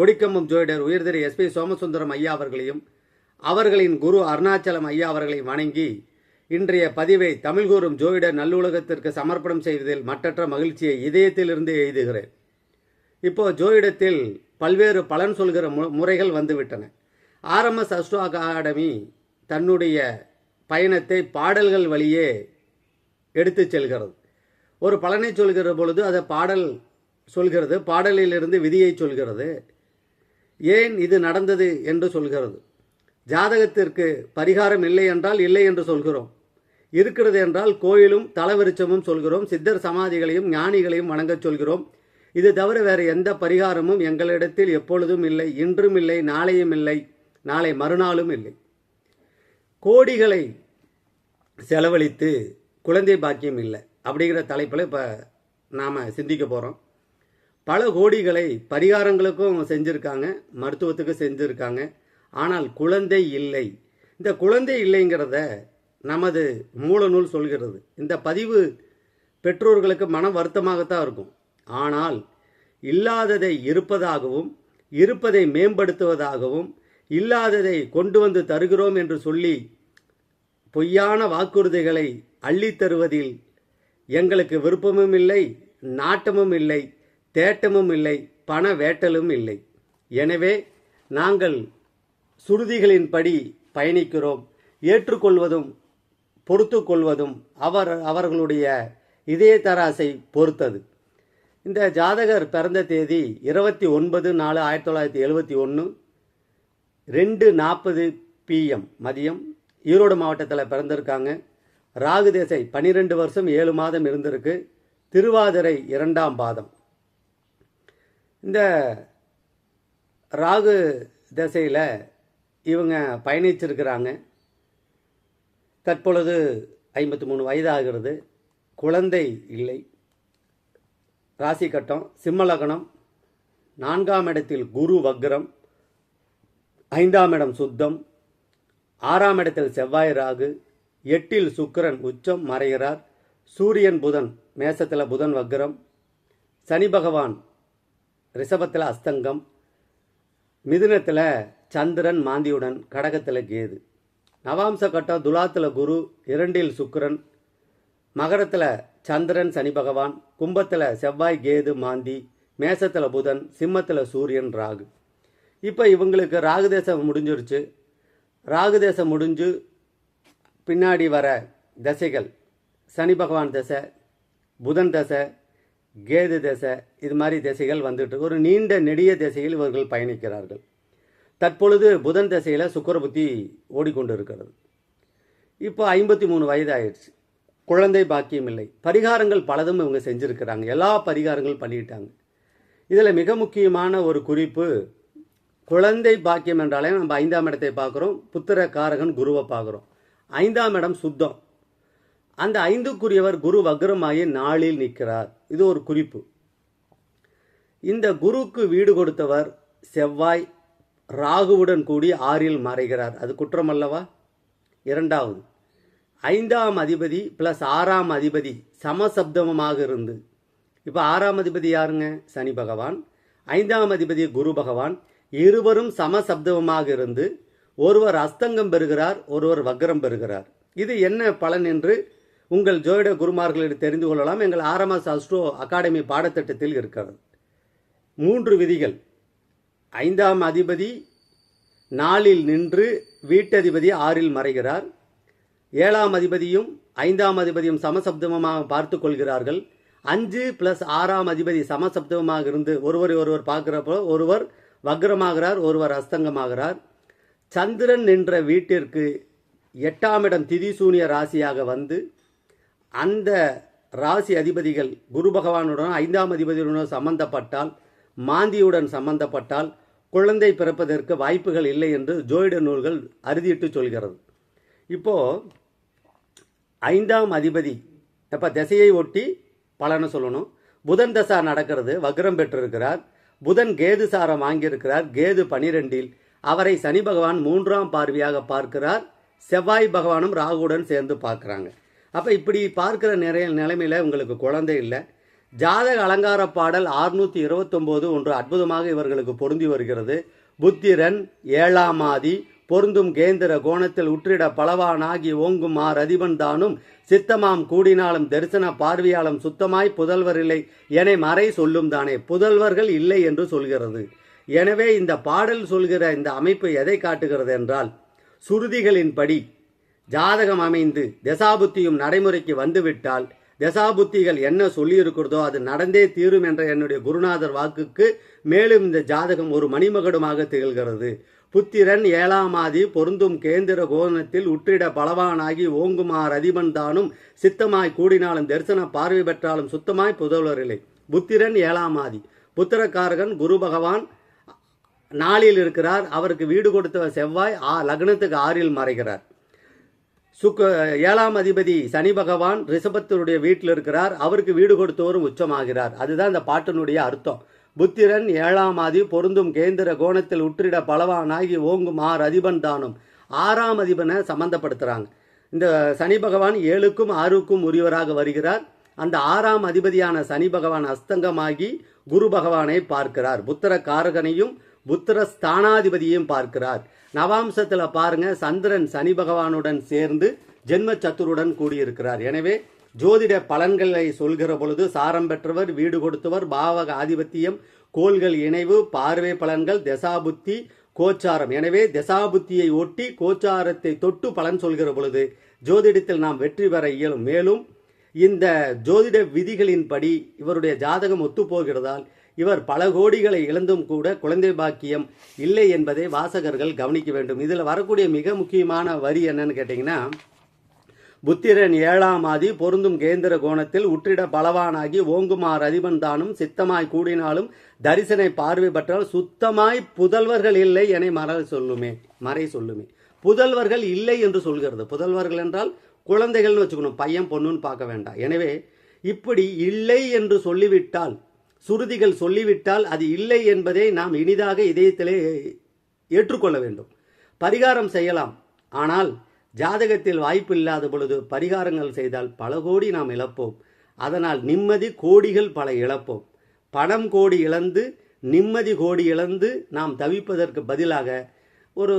கொடிக்கம்பம் ஜோதிடர் உயர்திரு எஸ்பி சோமசுந்தரம் ஐயா அவர்களையும் அவர்களின் குரு அருணாச்சலம் ஐயா அவர்களையும் வணங்கி இன்றைய பதிவை தமிழ் கூறும் ஜோதிடர் நல்லுலகத்திற்கு சமர்ப்பணம் செய்வதில் மற்றற்ற மகிழ்ச்சியை இதயத்திலிருந்து எழுதுகிறேன் இப்போ ஜோதிடத்தில் பல்வேறு பலன் சொல்கிற மு- முறைகள் வந்துவிட்டன. ஆர்எம்எஸ் அஸ்ட்ரோ அகாடமி தன்னுடைய பயணத்தை பாடல்கள் வழியே எடுத்து செல்கிறது. ஒரு பலனை சொல்கிற பொழுது அதை பாடல் சொல்கிறது பாடலிலிருந்து விதியை சொல்கிறது. ஏன் இது நடந்தது என்று சொல்கிறது? ஜாதகத்திற்கு பரிகாரம் இல்லை என்றால் இல்லை என்று சொல்கிறோம். இருக்கிறது என்றால் கோயிலும் தலவிருச்சமும் சொல்கிறோம். சித்தர் சமாதிகளையும் ஞானிகளையும் வணங்கச் சொல்கிறோம். இது தவிர வேறு எந்த பரிகாரமும் எங்களிடத்தில் எப்பொழுதும் இல்லை. இன்றும் இல்லை நாளையும் இல்லை நாளை மறுநாளும் இல்லை. கோடிகளை செலவழித்து குழந்தை பாக்கியம் இல்லை அப்படிங்கிற தலைப்பில் இப்போ நாம் சிந்திக்க போகிறோம் பல கோடிகளை பரிகாரங்களுக்கும் செஞ்சுருக்காங்க மருத்துவத்துக்கு செஞ்சுருக்காங்க. ஆனால் குழந்தை இல்லை. இந்த குழந்தை இல்லைங்கிறத நமது மூலநூல் சொல்கிறது. இந்த பதிவு பெற்றோர்களுக்கு மன வருத்தமாகத்தான் இருக்கும். ஆனால் இல்லாததை இருப்பதாகவும் இருப்பதை மேம்படுத்துவதாகவும் இல்லாததை கொண்டு வந்து தருகிறோம் என்று சொல்லி பொய்யான வாக்குறுதிகளை அள்ளித் தருவதில் எங்களுக்கு விருப்பமும் இல்லை நாட்டமும் இல்லை. தேட்டமும் இல்லை பண வேட்டலும் இல்லை. எனவே நாங்கள் சுருதிகளின்படி பயணிக்கிறோம். ஏற்றுக்கொள்வதும் பொறுத்து கொள்வதும் அவர் அவர்களுடைய இதய தராசை பொறுத்தது. இந்த ஜாதகர் பிறந்த தேதி இருபத்தி ஒன்பது நாலு ஆயிரத்தி தொள்ளாயிரத்தி எழுபத்தி ஒன்று ரெண்டு நாற்பது பிஎம் மதியம். ஈரோடு மாவட்டத்தில் பிறந்திருக்காங்க. ராகு தேசை பன்னிரெண்டு வருஷம் ஏழு மாதம் இருந்திருக்கு. திருவாதிரை இரண்டாம் பாதம். இந்த ராகு திசையில் இவங்க பயணிச்சிருக்கிறாங்க. தற்பொழுது ஐம்பத்தி மூணு வயதாகிறது. குழந்தை இல்லை. ராசி கட்டம் சிம்மலக்னம் நான்காம் இடத்தில் குரு வக்ரம் ஐந்தாம் இடம் சுத்தம் ஆறாம் இடத்தில் செவ்வாய் ராகு எட்டில் சுக்கிரன் உச்சம் மறைகிறார். சூரியன் புதன் மேசத்தில் புதன் வக்ரம் சனி பகவான் ரிஷபத்தில் அஸ்தங்கம் மிதுனத்தில் சந்திரன் மாந்தியுடன் கடகத்தில் கேது. நவாம்ச கட்டம் துலாத்தில் குரு இரண்டில் சுக்கரன் மகரத்தில் சந்திரன் சனி பகவான் கும்பத்தில் செவ்வாய் கேது மாந்தி மேசத்தில் புதன் சிம்மத்தில் சூரியன் ராகு. இப்போ இவங்களுக்கு ராகு தேசம் முடிஞ்சிருச்சு. ராகு தேசம் முடிஞ்சு பின்னாடி வர தசைகள் சனி பகவான் தசை புதன் தசை கேது தசை இது மாதிரி திசைகள் வந்துட்டு ஒரு நீண்ட நெடிய திசையில் இவர்கள் பயணிக்கிறார்கள். தற்பொழுது புதன் திசையில் சுக்கர புத்தி ஓடிக்கொண்டு இருக்கிறது இப்போ ஐம்பத்தி மூணு வயது ஆயிடுச்சு குழந்தை பாக்கியம் இல்லை. பரிகாரங்கள் பலதும் இவங்க செஞ்சுருக்கிறாங்க. எல்லா பரிகாரங்களும் பண்ணிட்டாங்க. இதில் மிக முக்கியமான ஒரு குறிப்பு குழந்தை பாக்கியம் என்றாலே நம்ம ஐந்தாம் இடத்தை பார்க்குறோம். புத்திர காரகன் குருவை பார்க்குறோம். ஐந்தாம் இடம் சுத்தம். அந்த ஐந்துக்குரியவர் குரு வக்ரமாகி நாளில் நிற்கிறார். இது ஒரு குறிப்பு. இந்த குருக்கு வீடு கொடுத்தவர் செவ்வாய் ராகுவுடன் கூடி ஆறில் மறைகிறார். அது குற்றம் அல்லவா இரண்டாவது ஐந்தாம் அதிபதி பிளஸ் ஆறாம் அதிபதி சமசப்தமமாக இருந்து இப்போ ஆறாம் அதிபதி யாருங்க? சனி பகவான். ஐந்தாம் அதிபதி குரு பகவான். இருவரும் சமசப்தமமாக இருந்து ஒருவர் அஸ்தங்கம் பெறுகிறார் ஒருவர் வக்ரம் பெறுகிறார். இது என்ன பலன் என்று உங்கள் ஜோதிட குருமார்களிடம் தெரிந்து கொள்ளலாம். எங்கள் ஆர்எம்எஸ் அஸ்ட்ரோ அகாடமி பாடத்திட்டத்தில் இருக்கிறது. மூன்று விதிகள். ஐந்தாம் அதிபதி நாளில் நின்று வீட்டதிபதி ஆறில் மறைகிறார். ஏழாம் அதிபதியும் ஐந்தாம் அதிபதியும் சமசப்தமமாக பார்த்து கொள்கிறார்கள். அஞ்சு பிளஸ் ஆறாம் அதிபதி சமசப்தமாக இருந்து ஒருவரை ஒருவர் பார்க்குறப்போ ஒருவர் வக்ரமாகிறார் ஒருவர் அஸ்தங்கமாகிறார். சந்திரன் நின்ற வீட்டிற்கு எட்டாம் இடம் திதிசூனிய ராசியாக வந்து அந்த ராசி அதிபதிகள் குரு பகவானுடன் ஐந்தாம் அதிபதியுடன் சம்பந்தப்பட்டால் மாந்தியுடன் சம்பந்தப்பட்டால் குழந்தை பிறப்பதற்கு வாய்ப்புகள் இல்லை என்று ஜோயிட நூல்கள் அறுதியிட்டு சொல்கிறது. இப்போ ஐந்தாம் அதிபதி இப்போ திசையை ஒட்டி பலனை சொல்லணும். புதன் தசா நடக்கிறது வக்ரம் பெற்றிருக்கிறார். புதன் கேது சாரம் வாங்கியிருக்கிறார் கேது பனிரெண்டில். அவரை சனி பகவான் மூன்றாம் பார்வையாக பார்க்கிறார். செவ்வாய் பகவானும் ராகுடன் சேர்ந்து பார்க்குறாங்க. அப்போ இப்படி பார்க்குற நிறைய நிலைமையில் உங்களுக்கு குழந்தை இல்லை. ஜாதக அலங்கார பாடல் ஆறுநூற்றி இருபத்தொம்போது ஒன்று அற்புதமாக இவர்களுக்கு பொருந்தி வருகிறது. புத்திரன் ஏழாமாதி பொருந்தும் கேந்திர கோணத்தில் உற்றிட பலவானாகி ஓங்கும் ஆர் அதிபன் தானும் சித்தமாம் கூடினாலும் தரிசன பார்வையாலும் சுத்தமாய் புதல்வர் இல்லை என மறை சொல்லும் தானே. புதல்வர்கள் இல்லை என்று சொல்கிறது. எனவே இந்த பாடல் சொல்கிற இந்த அமைப்பு எதை காட்டுகிறது என்றால் சுருதிகளின்படி ஜாதகம் அமைந்து தசாபுத்தியும் நடைமுறைக்கு வந்துவிட்டால் தசாபுத்திகள் என்ன சொல்லியிருக்கிறதோ அது நடந்தே தீரும் என்ற என்னுடைய குருநாதர் வாக்குக்கு மேலும் இந்த ஜாதகம் ஒரு மணிமகடுமாக திகழ்கிறது. புத்திரன் ஏழாமாதி பொருந்தும் கேந்திர கோணத்தில் உற்றிட பலவானாகி ஓங்குமார் அதிபன் தானும் சித்தமாய் கூடினாலும் தரிசன பார்வை பெற்றாலும் சுத்தமாய் புதல்வரில்லை புத்திரன் ஏழாமாதி புத்திரக்காரகன் குரு பகவான் நாளில் இருக்கிறார். அவருக்கு வீடு கொடுத்த செவ்வாய். ஆ லக்னத்துக்கு ஆறில் மறைகிறார். சுக்கு ஏழாம் அதிபதி சனி பகவான் ரிஷபத்தினுடைய வீட்டில் இருக்கிறார். அவருக்கு வீடு கொடுத்தவரும் உச்சமாகிறார். அதுதான் இந்த பாட்டினுடைய அர்த்தம். புத்திரன் ஏழாம் ஆதி பொருந்தும் கேந்திர கோணத்தில் உற்றிட பலவானாகி ஓங்கும் ஆறு அதிபன் தானும். ஆறாம் அதிபனை சம்பந்தப்படுத்துகிறாங்க இந்த சனி பகவான் ஏழுக்கும் ஆறுக்கும் உரியவராக வருகிறார். அந்த ஆறாம் அதிபதியான சனி பகவான் அஸ்தங்கமாகி குரு பகவானை பார்க்கிறார். புத்திர காரகனையும் புத்திர ஸ்தானாதிபதியையும் பார்க்கிறார். நவாம்சத்தில் பாருங்க சந்திரன் சனி பகவானுடன் சேர்ந்து ஜென்ம சத்துருடன் கூடியிருக்கிறார். எனவே ஜோதிட பலன்களை சொல்கிற பொழுது சாரம் பெற்றவர் வீடு கொடுத்தவர் பாவக ஆதிபத்தியம் கோள்கள் இணைவு பார்வை பலன்கள் தசாபுத்தி கோச்சாரம். எனவே தசாபுத்தியை ஒட்டி கோச்சாரத்தை தொட்டு பலன் சொல்கிற பொழுது ஜோதிடத்தில் நாம் வெற்றி பெற இயலும். மேலும் இந்த ஜோதிட விதிகளின்படி இவருடைய ஜாதகம் ஒத்துப்போகிறதால் இவர் பல கோடிகளை இழந்தும் கூட குழந்தை பாக்கியம் இல்லை என்பதை வாசகர்கள் கவனிக்க வேண்டும். இதில் வரக்கூடிய மிக முக்கியமான வரி என்னன்னு கேட்டிங்கன்னா புத்திரன் ஏழாம் ஆதி பொருந்தும் கேந்திர கோணத்தில் உற்றிட பலவானாகி ஓங்குமார் அதிபன் தானும் சித்தமாய் கூடினாலும் தரிசனை பார்வை பற்றால் சுத்தமாய் புதல்வர்கள் இல்லை என மறை சொல்லுமே மறை சொல்லுமே. புதல்வர்கள் இல்லை என்று சொல்கிறது. புதல்வர்கள் என்றால் குழந்தைகள்னு வச்சுக்கணும். பையன் பொண்ணுன்னு பார்க்க வேண்டாம். எனவே இப்படி இல்லை என்று சொல்லிவிட்டால் சுருதிகள் சொல்லிவிட்டால் அது இல்லை என்பதை நாம் இனிதாக இதயத்திலே ஏற்றுக்கொள்ள வேண்டும். பரிகாரம் செய்யலாம். ஆனால் ஜாதகத்தில் வாய்ப்பு இல்லாத பொழுது பரிகாரங்கள் செய்தால் பல கோடி நாம் இழப்போம். அதனால் நிம்மதி கோடிகள் பல இழப்போம். பணம் கோடி இழந்து நிம்மதி கோடி இழந்து நாம் தவிப்பதற்கு பதிலாக ஒரு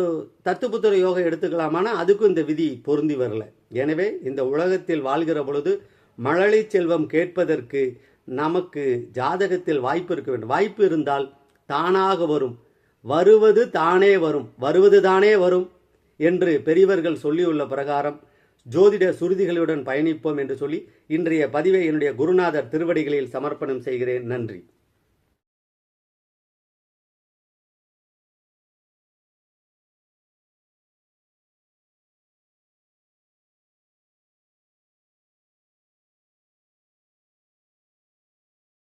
தத்துப்புத்திர யோகம் எடுத்துக்கலாமானா அதுக்கும் இந்த விதி பொருந்தி வரல. எனவே இந்த உலகத்தில் வாழ்கிற பொழுது மழலை செல்வம் கேட்பதற்கு நமக்கு ஜாதகத்தில் வாய்ப்பு இருக்க வேண்டும். வாய்ப்பு இருந்தால் தானாக வரும். வருவது தானே வரும். வருவது தானே வரும் என்று பெரியவர்கள் சொல்லியுள்ள பிரகாரம் ஜோதிட சுருதிகளுடன் பயணிப்போம் என்று சொல்லி இன்றைய பதிவை என்னுடைய குருநாதர் திருவடிகளில் சமர்ப்பணம் செய்கிறேன். நன்றி.